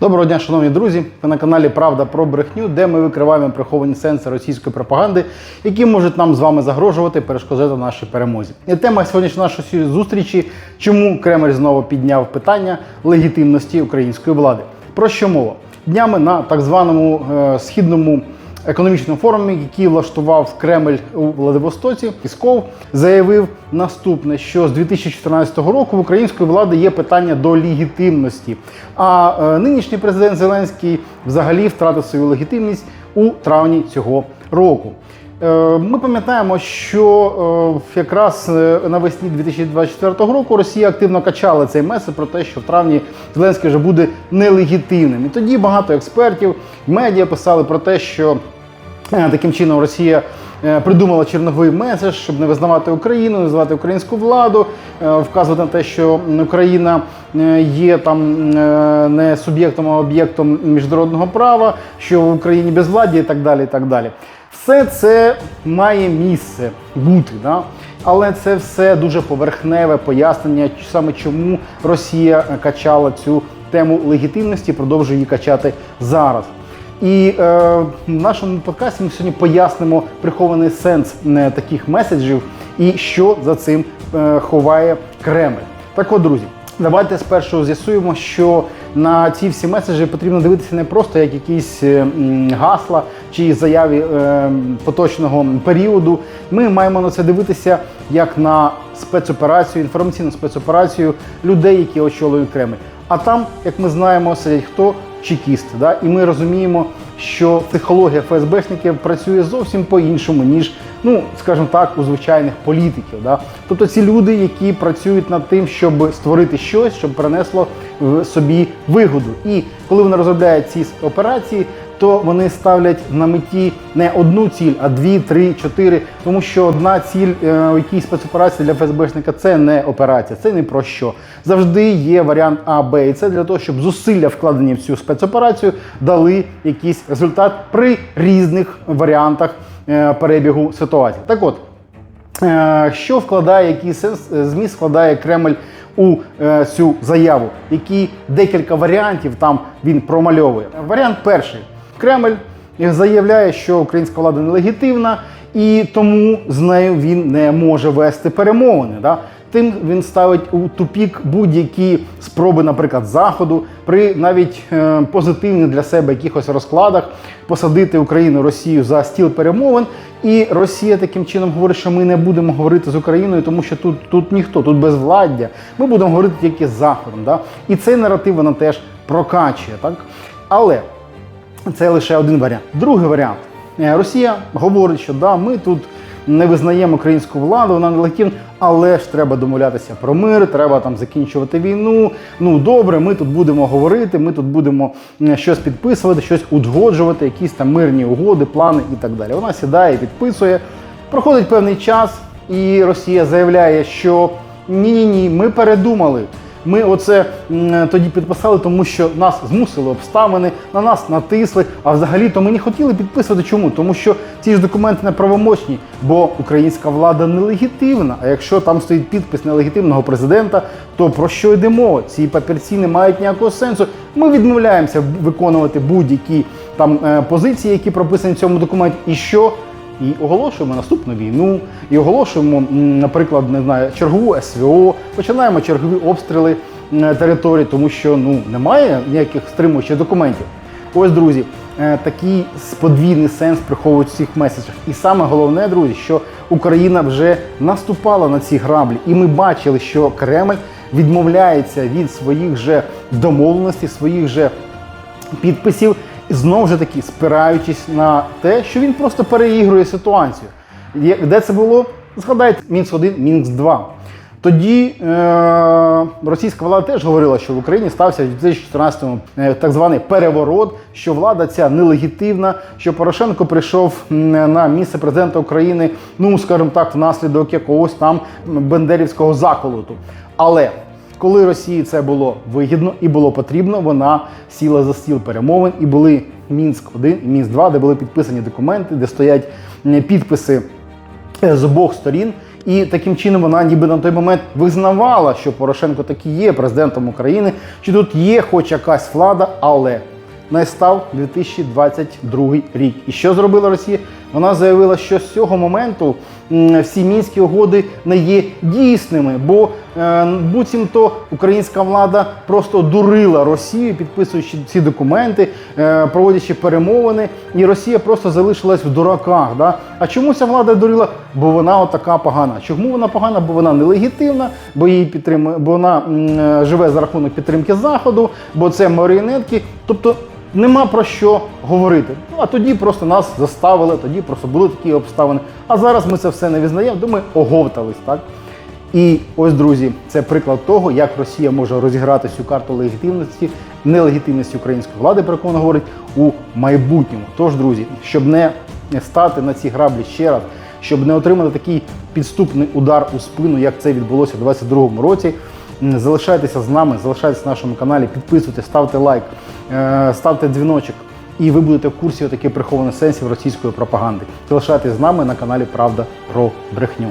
Доброго дня, шановні друзі! Ви на каналі Правда про брехню, де ми викриваємо приховані сенси російської пропаганди, які можуть нам з вами загрожувати, перешкоджати нашій перемозі. І тема сьогоднішньої нашої зустрічі: чому Кремль знову підняв питання легітимності української влади. Про що мова? Днями на так званому е, східному економічному форумі, який влаштував Кремль у Владивостоці, Пісков заявив наступне: що з 2014 року в української влади є питання до легітимності. А е, нинішній президент Зеленський взагалі втратив свою легітимність у травні цього року. Е, Ми пам'ятаємо, що е, якраз навесні 2024 року Росія активно качала цей меседж про те, що в травні Зеленський вже буде нелегітимним. І тоді багато експертів, медіа писали про те, що Таким чином Росія е, придумала черновий меседж, щоб не визнавати Україну, не визнавати українську владу, е, вказувати на те, що Україна е, є там е, не суб'єктом, а об'єктом міжнародного права, що в Україні безвладдя і так далі. І так далі. Все це має місце бути, да? але це все дуже поверхневе пояснення, саме чому Росія качала цю тему легітимності, продовжує її качати зараз. І е, в нашому подкасті ми сьогодні пояснимо прихований сенс е, таких меседжів і що за цим е, ховає Кремль. Так от, друзі, давайте спершу з'ясуємо, що на ці всі меседжі потрібно дивитися не просто як якісь е, гасла чи заяві е, поточного періоду. Ми маємо на це дивитися як на спецоперацію, інформаційну спецоперацію людей, які очолюють Кремль. А там, як ми знаємо, сидять хто чекісти. Да? І ми розуміємо, що психологія ФСБшників працює зовсім по-іншому, ніж, ну, скажімо так, у звичайних політиків. Да? Тобто ці люди, які працюють над тим, щоб створити щось, щоб принесло в собі вигоду. І коли вони розробляють ці операції, то вони ставлять на меті не одну ціль, а дві, три, чотири. Тому що одна ціль е, у якійсь спецоперації для ФСБшника це не операція, це не про що. Завжди є варіант А, Б. І це для того, щоб зусилля вкладені в цю спецоперацію дали якийсь результат при різних варіантах е, перебігу ситуації. Так от. Е, Що вкладає, який сенс зміст вкладає Кремль у цю заяву? Які декілька варіантів там він промальовує? Варіант перший: Кремль заявляє, що українська влада нелегітимна, і тому з нею він не може вести перемовини. Да? Тим він ставить у тупік будь-які спроби, наприклад, заходу, при навіть е, позитивних для себе якихось розкладах посадити Україну Росію за стіл перемовин. І Росія таким чином говорить, що ми не будемо говорити з Україною, тому що тут, тут ніхто, тут безвладдя. Ми будемо говорити тільки з Заходом. Да? І цей наратив вона теж прокачує. Так? Але це лише один варіант. Другий варіант. Е, Росія говорить, що да, ми тут не визнаємо українську владу, вона нелегітимна, але ж треба домовлятися про мир, треба там закінчувати війну. Ну добре, ми тут будемо говорити, ми тут будемо щось підписувати, щось узгоджувати, якісь там мирні угоди, плани і так далі. Вона сідає, підписує. Проходить певний час, і Росія заявляє, що ні-ні ні, ми передумали. Ми оце тоді підписали, тому що нас змусили обставини, на нас натисли. А взагалі то ми не хотіли підписувати. Чому? Тому що ці ж документи неправомочні, бо українська влада нелегітимна. А якщо там стоїть підпис нелегітимного президента, то про що йде мова? Ці папірці не мають ніякого сенсу. Ми відмовляємося виконувати будь-які там е, позиції, які прописані в цьому документі. І що? І оголошуємо наступну війну, і оголошуємо, наприклад, не знаю, чергову СВО, починаємо чергові обстріли території, тому що ну немає ніяких стримуючих документів. Ось, друзі, е, такий подвійний сенс приховують в цих меседжах. І саме головне, друзі, що Україна вже наступала на ці граблі, і ми бачили, що Кремль відмовляється від своїх же домовленостей, своїх же підписів, і знову ж таки спираючись на те, що він просто переігрує ситуацію. Де це було? Згадайте Мінськ 1, Мінськ 2. Тоді е- російська влада теж говорила, що в Україні стався в 2014-му е, так званий переворот, що влада ця нелегітимна, що Порошенко прийшов на місце президента України, ну скажімо так, внаслідок якогось там бендерівського заколоту. Але коли Росії це було вигідно і було потрібно, вона сіла за стіл перемовин і були Мінськ 1 і Мінськ 2, де були підписані документи, де стоять підписи е, з обох сторін. І таким чином вона ніби на той момент визнавала, що Порошенко таки є президентом України, що тут є хоч якась влада, але настав 2022 рік. І що зробила Росія? Вона заявила, що з цього моменту всі мінські угоди не є дійсними, бо е, буцімто українська влада просто дурила Росію, підписуючи ці документи, е, проводячи перемовини, і Росія просто залишилась в дураках. Да? А чому ця влада дурила? Бо вона отака погана. Чому вона погана? Бо вона нелегітимна, бо її підтримує, бо вона е, живе за рахунок підтримки заходу, бо це маріонетки. Тобто нема про що говорити. Ну а тоді просто нас заставили, тоді просто були такі обставини. А зараз ми це все не визнаємо, то ми оговтались, так? І ось, друзі, це приклад того, як Росія може розіграти цю карту легітимності, нелегітимності української влади, про яку вона говорить, у майбутньому. Тож, друзі, щоб не стати на ці граблі ще раз, щоб не отримати такий підступний удар у спину, як це відбулося у 2022 році. Залишайтеся з нами, залишайтеся на нашому каналі, підписуйтесь, ставте лайк, ставте дзвіночок, і ви будете в курсі таких прихованих сенсів російської пропаганди. Залишайтесь з нами на каналі Правда про брехню.